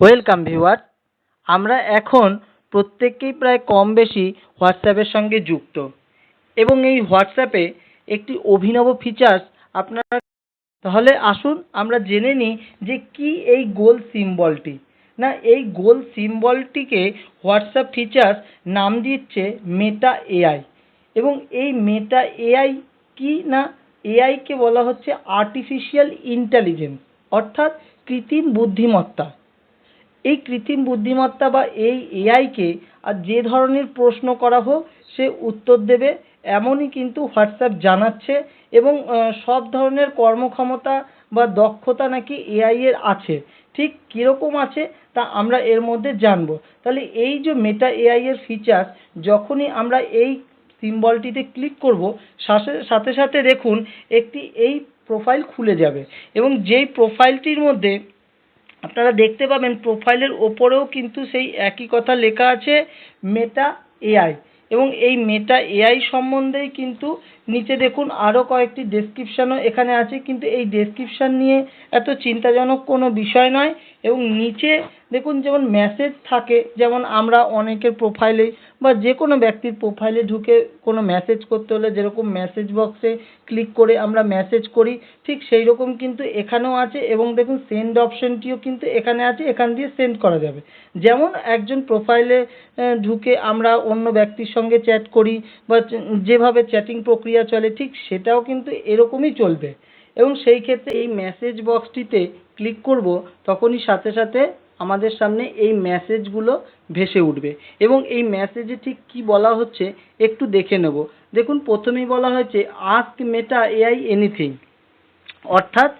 Welcome viewer আমরা এখন প্রত্যেকেই প্রায় কম বেশি হোয়াটসঅ্যাপের সঙ্গে যুক্ত। এবং এই হোয়াটসঅ্যাপে একটি অভিনব ফিচার্স আপনারা তাহলে আসুন আমরা জেনে নিই যে কি এই গোল সিম্বলটি না, এই গোল সিম্বলটিকে হোয়াটসঅ্যাপ ফিচার্স নাম দিচ্ছে মেটা এআই এবং এই মেটা এআই কি না? এআইকে বলা হচ্ছে আর্টিফিশিয়াল ইন্টেলিজেন্স অর্থাৎ কৃত্রিম বুদ্ধিমত্তা। এই কৃত্রিম বুদ্ধিমত্তা বা এই এআইকে আর যে ধরনের প্রশ্ন করা হোক, সে উত্তর দেবে, এমনই কিন্তু হোয়াটসঅ্যাপ জানাচ্ছে এবং সব ধরনের কর্মক্ষমতা বা দক্ষতা নাকি এআই এর আছে। ঠিক কীরকম আছে তা আমরা এর মধ্যে জানব। তাহলে এই যে মেটা এআই এর ফিচার্স যখনই আমরা এই সিম্বলটিতে ক্লিক করব, সাথে সাথে সাথে দেখুন একটি এই প্রোফাইল খুলে যাবে এবং যেই প্রোফাইলটির মধ্যে আপনারা দেখতে পাবেন প্রোফাইলের ওপরেও কিন্তু সেই একই কথা লেখা আছে মেটা এআই এবং এই মেটা এআই সম্বন্ধেই কিন্তু নিচে দেখুন আরও কয়েকটি ডেসক্রিপশানও এখানে আছে, কিন্তু এই ডেসক্রিপশান নিয়ে এত চিন্তাজনক কোনো বিষয় নয়। এবং নিচে দেখুন যেমন মেসেজ থাকে, যেমন আমরা অনেকের প্রোফাইলে বা যে কোনো ব্যক্তির প্রোফাইলে ঢুকে কোনো মেসেজ করতে হলে যেরকম মেসেজ বক্সে ক্লিক করে আমরা মেসেজ করি, ঠিক সেই রকম কিন্তু এখানেও আছে এবং দেখুন সেন্ড অপশনটিও কিন্তু এখানে আছে, এখান দিয়ে সেন্ড করা যাবে। যেমন একজন প্রোফাইলে ঢুকে আমরা অন্য ব্যক্তির সঙ্গে চ্যাট করি বা যেভাবে চ্যাটিং প্রক্রিয়া চলে, ঠিক সেটাও কিন্তু এরকমই চলবে। এবং সেই ক্ষেত্রে এই মেসেজ বক্সটিতে ক্লিক করব, তখনই সাথে সাথে আমাদের সামনে এই মেসেজগুলো ভেসে উঠবে। এবং এই মেসেজে ঠিক কি বলা হচ্ছে একটু দেখে নেব। দেখুন, প্রথমেই বলা হয়েছে আস্ক মেটা এআই এনিথিং অর্থাৎ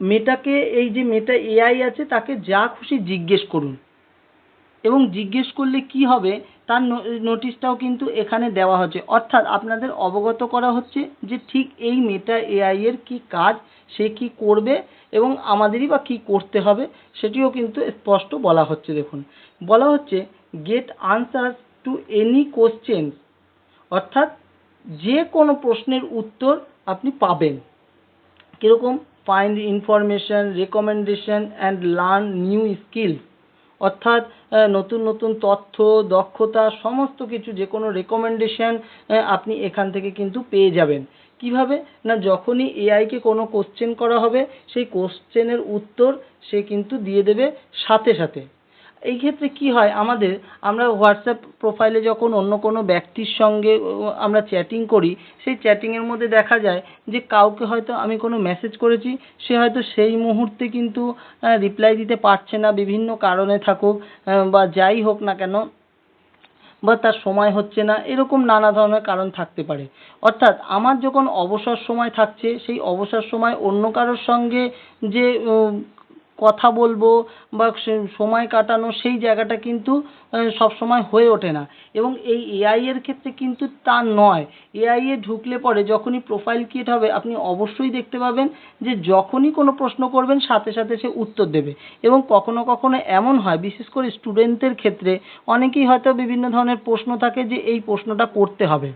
মেটাকে এই যে মেটা এআই আছে, তাকে যা খুশি জিজ্ঞেস করুন। এবং জিজ্ঞেস করলে কি হবে, তার নোটিশটাও কিন্তু এখানে দেওয়া হচ্ছে। অর্থাৎ, আপনাদের অবগত করা হচ্ছে যে ঠিক এই মেটা এআই এর কি কাজ, সে কি করবে এবং আমাদেরই বা কি করতে হবে সেটিও কিন্তু স্পষ্ট বলা হচ্ছে। দেখুন, বলা হচ্ছে get answer to any question অর্থাৎ যে কোনো প্রশ্নের উত্তর আপনি পাবেন। কীরকম? Find information recommendation and learn new skills অর্থাৎ নতুন নতুন তথ্য, দক্ষতা, সমস্ত কিছু, যে কোনো রেকমেন্ডেশন আপনি এখান থেকে কিন্তু পেয়ে যাবেন। কীভাবে? না, যখনই এআইকে কোনো কোশ্চেন করা হবে, সেই কোশ্চেনের উত্তর সে কিন্তু দিয়ে দেবে সাথে সাথে। এই ক্ষেত্রে কি হয়? আমাদের, আমরা হোয়াটসঅ্যাপ প্রোফাইলে যখন অন্য কোনো ব্যক্তির সঙ্গে আমরা চ্যাটিং করি, সেই চ্যাটিংয়ের মধ্যে দেখা যায় যে কাউকে হয়তো আমি কোনো মেসেজ করেছি, সে হয়তো সেই মুহূর্তে কিন্তু রিপ্লাই দিতে পারছে না, বিভিন্ন কারণে থাকুক বা যাই হোক না কেন, বা তার সময় হচ্ছে না, এরকম নানা ধরনের কারণ থাকতে পারে। অর্থাৎ আমার যখন অবসর সময় থাকছে, সেই অবসর সময় অন্য কারোর সঙ্গে যে কথা বলব বা সময় কাটানো সেই জায়গাটা কিন্তু সব সময় হয়ে ওঠে না। এবং এই এআই এর ক্ষেত্রে কিন্তু তা নয়। এআই এ ঢুকলে পরে যখনই প্রোফাইল ক্রিয়েট হবে, আপনি অবশ্যই দেখতে পাবেন যে যখনই কোনো প্রশ্ন করবেন, সাথে সাথে সে উত্তর দেবে। এবং কখনো কখনো এমন হয়, বিশেষ করে স্টুডেন্টদের ক্ষেত্রে, অনেকেই হয়তো বিভিন্ন ধরনের প্রশ্ন থাকে যে এই প্রশ্নটা করতে হবে।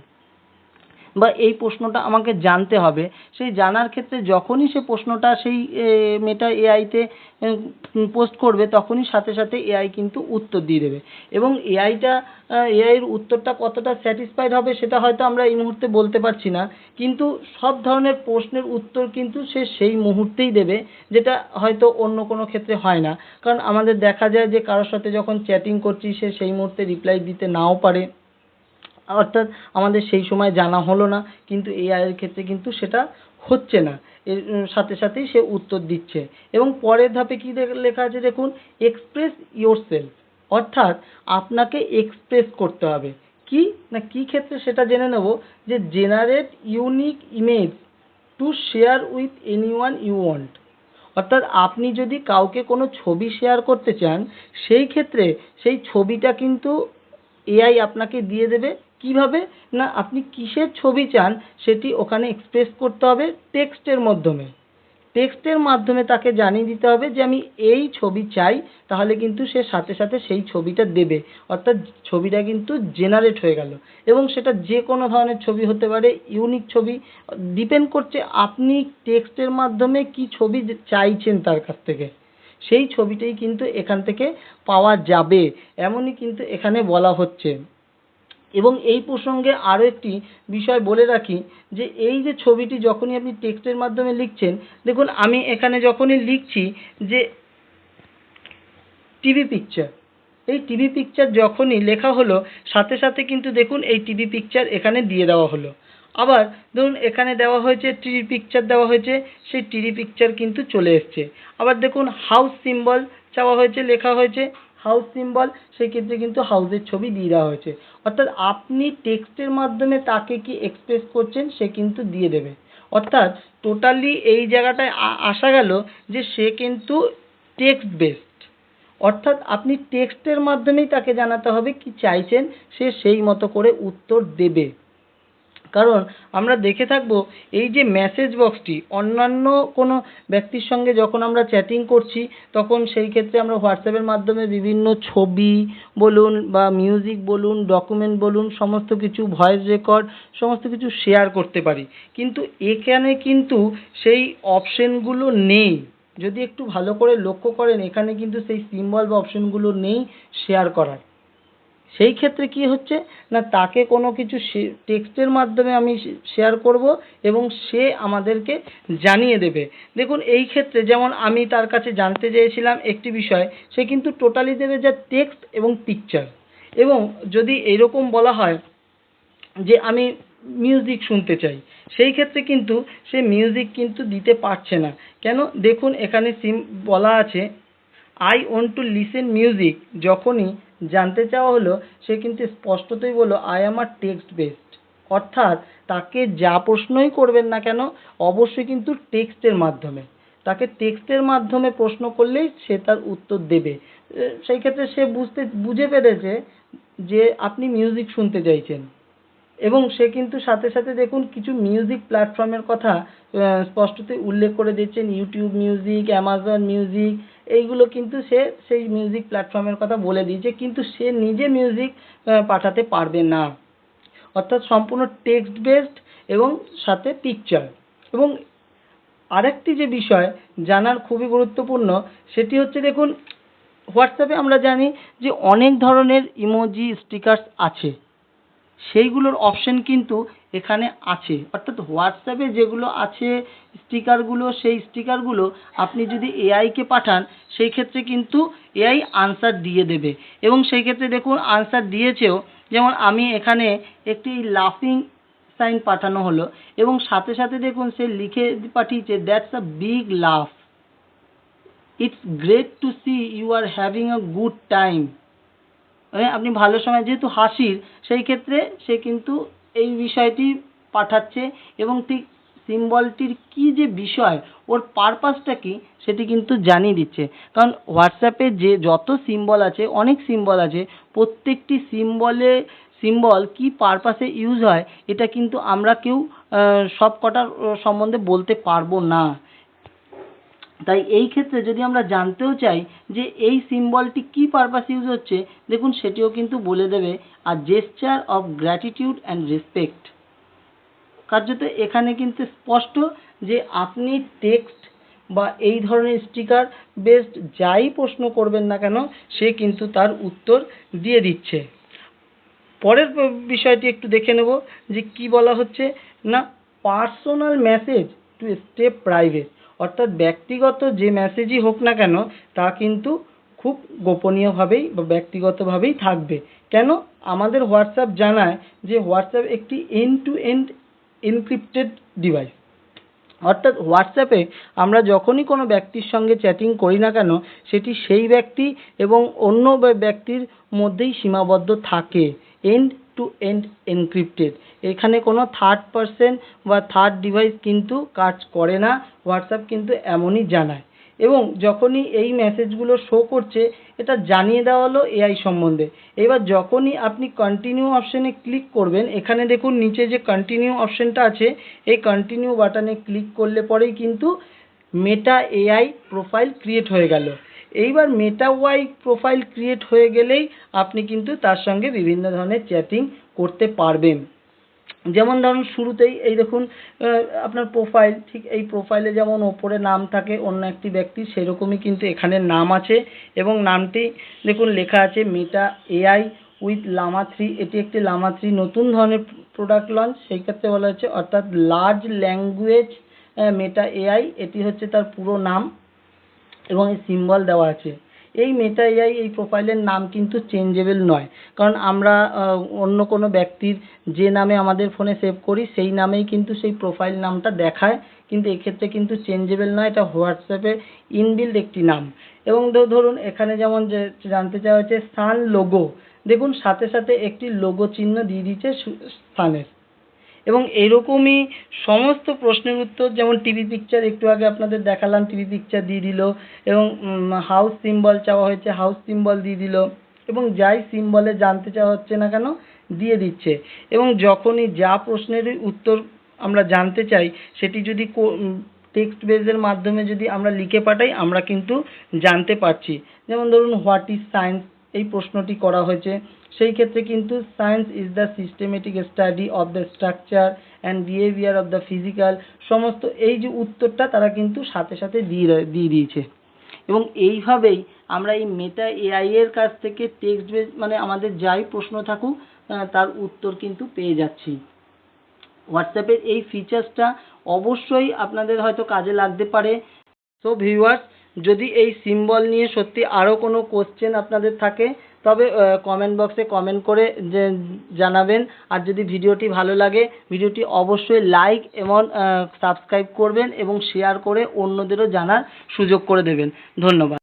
বা এই প্রশ্নটা আমাকে জানতে হবে। সেই জানার ক্ষেত্রে যখনই সে প্রশ্নটা সেই মেটা এআইতে পোস্ট করবে, তখনই সাথে সাথে এআই কিন্তু উত্তর দিয়ে দেবে। এবং এআইটা এআই এর উত্তরটা কতটা স্যাটিসফাইড হবে সেটা হয়তো আমরা এই মুহূর্তে বলতে পারছি না। কিন্তু সব ধরনের প্রশ্নের উত্তর কিন্তু সে সেই মুহূর্তেই দেবে, যেটা হয়তো অন্য কোনো ক্ষেত্রে হয় না। কারণ আমাদের দেখা যায় যে কারোর সাথে যখন চ্যাটিং করছি, সে সেই মুহূর্তে রিপ্লাই দিতে নাও পারে। অর্থাৎ আমাদের সেই সময় জানা হলো না, কিন্তু এআই এর ক্ষেত্রে কিন্তু সেটা হচ্ছে না। এর সাথে সাথেই সে উত্তর দিচ্ছে। এবং পরের ধাপে কি লেখা আছে দেখুন এক্সপ্রেস ইয়োরসেলফ অর্থাৎ আপনাকে এক্সপ্রেস করতে হবে। কি? না, কি ক্ষেত্রে সেটা জেনে নেব? যে generate unique image to share with anyone you want অর্থাৎ আপনি যদি কাউকে কোনো ছবি শেয়ার করতে চান, সেই ক্ষেত্রে সেই ছবিটা কিন্তু এআই আপনাকে দিয়ে দেবে। কীভাবে? না, আপনি কিসের ছবি চান সেটি ওখানে এক্সপ্রেস করতে হবে টেক্সটের মাধ্যমে। টেক্সটের মাধ্যমে তাকে জানিয়ে দিতে হবে যে আমি এই ছবি চাই, তাহলে কিন্তু সে সাথে সাথে সেই ছবিটা দেবে। অর্থাৎ ছবিটা কিন্তু জেনারেট হয়ে গেল। এবং সেটা যে কোনো ধরনের ছবি হতে পারে ইউনিক ছবি ডিপেন্ড করছে আপনি টেক্সটের মাধ্যমে কি ছবি চাইছেন তার কাছ থেকে। সেই ছবিটাই কিন্তু এখান থেকে পাওয়া যাবে। এমনই কিন্তু এখানে বলা হচ্ছে। এবং এই প্রসঙ্গে আরও একটি বিষয় বলে রাখি যে এই যে ছবিটি যখনই আপনি টেক্সটের মাধ্যমে লিখছেন, দেখুন আমি এখানে যখনই লিখছি যে টিভি পিকচার এই টিভি পিকচার যখনই লেখা হলো, সাথে সাথে কিন্তু দেখুন এই টিভি পিকচার এখানে দিয়ে দেওয়া হলো। আবার ধরুন এখানে দেওয়া হয়েছে টিভি পিকচার দেওয়া হয়েছে, সেই টিভি পিকচার কিন্তু চলে এসছে। আবার দেখুন হাউস সিম্বল চাওয়া হয়েছে, লেখা হয়েছে হাউস সিম্বল সেই ক্ষেত্রে কিন্তু হাউসের ছবি দিয়ে দেওয়া হয়েছে। অর্থাৎ আপনি টেক্সটের মাধ্যমে তাকে কি এক্সপ্রেস করছেন, সে কিন্তু দিয়ে দেবে। অর্থাৎ টোটালি এই জায়গাটায় আসা গেল যে সে কিন্তু টেক্সট বেসড অর্থাৎ আপনি টেক্সটের মাধ্যমেই তাকে জানাতে হবে কি চাইছেন, সে সেই মতো করে উত্তর দেবে। কারণ আমরা দেখে থাকব এই যে মেসেজ বক্সটি অন্যান্য কোনো ব্যক্তির সঙ্গে যখন আমরা চ্যাটিং করছি, তখন সেই ক্ষেত্রে আমরা হোয়াটসঅ্যাপের মাধ্যমে বিভিন্ন ছবি বলুন বা মিউজিক বলুন ডকুমেন্ট বলুন, সমস্ত কিছু ভয়েস রেকর্ড সমস্ত কিছু শেয়ার করতে পারি। কিন্তু এখানে কিন্তু সেই অপশনগুলো নেই। যদি একটু ভালো করে লক্ষ্য করেন, এখানে কিন্তু সেই সিম্বল বা অপশনগুলো নেই শেয়ার করার। সেই ক্ষেত্রে কি হচ্ছে? না, তাকে কোনো কিছু টেক্সটের মাধ্যমে আমি শেয়ার করব এবং সে আমাদেরকে জানিয়ে দেবে। দেখুন, এই ক্ষেত্রে যেমন আমি তার কাছে জানতে চেয়েছিলাম একটি বিষয়, সে কিন্তু টোটালি দেবে যা টেক্সট এবং পিকচার এবং যদি এরকম বলা হয় যে আমি মিউজিক শুনতে চাই, সেই ক্ষেত্রে কিন্তু সে মিউজিক কিন্তু দিতে পারছে না। কেন? দেখুন, এখানে সিম বলা আছে I want to listen music যখনই জানতে চাওয়া হলো, সে কিন্তু স্পষ্টতই বলল I am a text based অর্থাৎ তাকে যা প্রশ্নই করবেন না কেন, অবশ্যই কিন্তু টেক্সটের মাধ্যমে। তাকে টেক্সটের মাধ্যমে প্রশ্ন করলেই সে তার উত্তর দেবে। সেই ক্ষেত্রে সে বুঝতে, বুঝে পেরেছে যে আপনি মিউজিক শুনতে চাইছেন। এবং সে কিন্তু সাথে সাথে দেখুন, কিছু মিউজিক প্ল্যাটফর্মের কথা স্পষ্টতই উল্লেখ করে দিচ্ছেন। ইউটিউব মিউজিক অ্যামাজন মিউজিক এইগুলো কিন্তু সে সেই মিউজিক প্ল্যাটফর্মের কথা বলে দিয়েছে, কিন্তু সে নিজে মিউজিক পাঠাতে পারবে না। অর্থাৎ সম্পূর্ণ টেক্সট বেসড এবং সাথে পিকচার এবং আরেকটি যে বিষয় জানার খুবই গুরুত্বপূর্ণ, সেটি হচ্ছে দেখুন হোয়াটসঅ্যাপে আমরা জানি যে অনেক ধরনের ইমোজি স্টিকার্স আছে। সেইগুলোর অপশন কিন্তু এখানে আছে। অর্থাৎ হোয়াটসঅ্যাপে যেগুলো আছে স্টিকারগুলো সেই স্টিকারগুলো আপনি যদি এআইকে পাঠান, সেই ক্ষেত্রে কিন্তু এআই আনসার দিয়ে দেবে। এবং সেই ক্ষেত্রে দেখুন আনসার দিয়েছেও, যেমন আমি এখানে একটি লাফিং সাইন পাঠানো হলো, এবং সাথে সাথে দেখুন, সে লিখে পাঠিয়েছে that's a big laugh it's great to see you are having a good time আপনি ভালো সময় যেহেতু হাসির, সেই ক্ষেত্রে সে কিন্তু এই বিষয়টি পাঠাচ্ছে এবং ঠিক সিম্বলটির কি যে বিষয়, ওর পারপাসটা কি সেটি কিন্তু জানিয়ে দিচ্ছে। কারণ হোয়াটসঅ্যাপে যে যত সিম্বল আছে, অনেক সিম্বল আছে, প্রত্যেকটি সিম্বলে, সিম্বল কি পারপাসে ইউজ হয়, এটা কিন্তু আমরা কেউ সব কটার সম্বন্ধে বলতে পারব না। তাই এই ক্ষেত্রে যদি আমরা জানতেও চাই যে এই সিম্বলটি কি পারপাস ইউজ হচ্ছে, দেখুন সেটিও কিন্তু বলে দেবে আর gesture of gratitude and respect কার্যত এখানে কিন্তু স্পষ্ট যে আপনি টেক্সট বা এই ধরনের স্টিকার বেসড যাই প্রশ্ন করবেন না কেন, সে কিন্তু তার উত্তর দিয়ে দিচ্ছে। পরের বিষয়টি একটু দেখে নেব যে কি বলা হচ্ছে, না personal message to stay private অর্থাৎ ব্যক্তিগত যে মেসেজই হোক না কেন, তা কিন্তু খুব গোপনীয়ভাবেই বা ব্যক্তিগতভাবেই থাকবে। কেন? আমাদের হোয়াটসঅ্যাপ জানায় যে হোয়াটসঅ্যাপ একটি end to end encrypted device অর্থাৎ হোয়াটসঅ্যাপে আমরা যখনই কোনো ব্যক্তির সঙ্গে চ্যাটিং করি না কেন, সেটি সেই ব্যক্তি এবং অন্য ব্যক্তির মধ্যেই সীমাবদ্ধ থাকে। এন্ড টু এন্ড এনক্রিপ্টেড এখানে কোনো থার্ড পারসন বা থার্ড ডিভাইস কিন্তু কাজ করে না হোয়াটসঅ্যাপ কিন্তু এমনই জানায়। এবং যখনই এই মেসেজগুলো শো করছে, এটা জানিয়ে দেওয়া হলো এআই সম্বন্ধে। এবার যখনই আপনি কন্টিনিউ অপশনে ক্লিক করবেন, এখানে দেখুন নিচে যে কন্টিনিউ অপশনটা আছে, এই কন্টিনিউ বাটনে ক্লিক করলে পরেই কিন্তু মেটা এআই প্রোফাইল ক্রিয়েট হয়ে গেল। এইবার মেটা ওয়াই প্রোফাইল ক্রিয়েট হয়ে গেলেই আপনি কিন্তু তার সঙ্গে বিভিন্ন ধরনের চ্যাটিং করতে পারবেন। যেমন ধরুন, শুরুতেই এই দেখুন আপনার প্রোফাইল ঠিক এই প্রোফাইলে যেমন ওপরে নাম থাকে অন্য একটি ব্যক্তি সেরকমই কিন্তু এখানে নাম আছে এবং নামটি দেখুন লেখা আছে Meta AI with Llama three এটি একটি লামা থ্রি নতুন ধরনের প্রোডাক্ট লঞ্চ সেই ক্ষেত্রে বলা হচ্ছে অর্থাৎ লার্জ ল্যাঙ্গুয়েজ মেটা এআই এটি হচ্ছে তার পুরো নাম। এবং এই সিম্বল দেওয়া আছে। এই মেটা এআই এই প্রোফাইলের নাম কিন্তু চেঞ্জেবল নয়। কারণ আমরা অন্য কোনো ব্যক্তির যে নামে আমাদের ফোনে সেভ করি, সেই নামেই কিন্তু সেই প্রোফাইল নামটা দেখায়। কিন্তু এক্ষেত্রে কিন্তু চেঞ্জেবল নয়, এটা হোয়াটসঅ্যাপে ইনবিল্ড একটি নাম। এবং ধরুন, এখানে যেমন যে, জানতে চাওয়া হচ্ছে সান লোগো দেখুন, সাথে সাথে একটি লোগো চিহ্ন দিয়ে দিচ্ছে সানের এবং এরকমই সমস্ত প্রশ্নের উত্তর, যেমন টিভি পিকচার একটু আগে আপনাদের দেখালাম টিভি পিকচার দিয়ে দিল, এবং হাউস সিম্বল চাওয়া হয়েছে হাউস সিম্বল দিয়ে দিল, এবং যাই সিম্বলে জানতে চাওয়া হচ্ছে না কেন, দিয়ে দিচ্ছে। এবং যখনই যা প্রশ্নেরই উত্তর আমরা জানতে চাই, সেটি যদি টেক্সট বেজের মাধ্যমে যদি আমরা লিখে পাঠাই, আমরা কিন্তু জানতে পারছি। যেমন ধরুন হোয়াট ইজ সায়েন্স এই প্রশ্নটি করা হয়েছে। সেই ক্ষেত্রে কিন্তু science is the systematic study of the structure and behaviour of the physical সমস্ত এই যে উত্তরটা তারা কিন্তু সাথে সাথে দিয়ে দিয়ে দিয়েছে। এবং এইভাবেই আমরা এই মেটা এআই এর কাছ থেকে টেক্সট বেস মানে আমাদের যাই প্রশ্ন থাকুক তার উত্তর কিন্তু পেয়ে যাচ্ছি। হোয়াটসঅ্যাপের এই ফিচার্সটা অবশ্যই আপনাদের হয়তো কাজে লাগতে পারে। সো ভিউয়ার্স যদি এই সিম্বল নিয়ে সত্যি আরও কোনো কোশ্চেন আপনাদের থাকে, তবে কমেন্ট বক্সে কমেন্ট করে জানাবেন। আর যদি ভিডিওটি ভালো লাগে, ভিডিওটি অবশ্যই লাইক এবং সাবস্ক্রাইব করবেন এবং শেয়ার করে অন্যদেরও জানার সুযোগ করে দেবেন। ধন্যবাদ।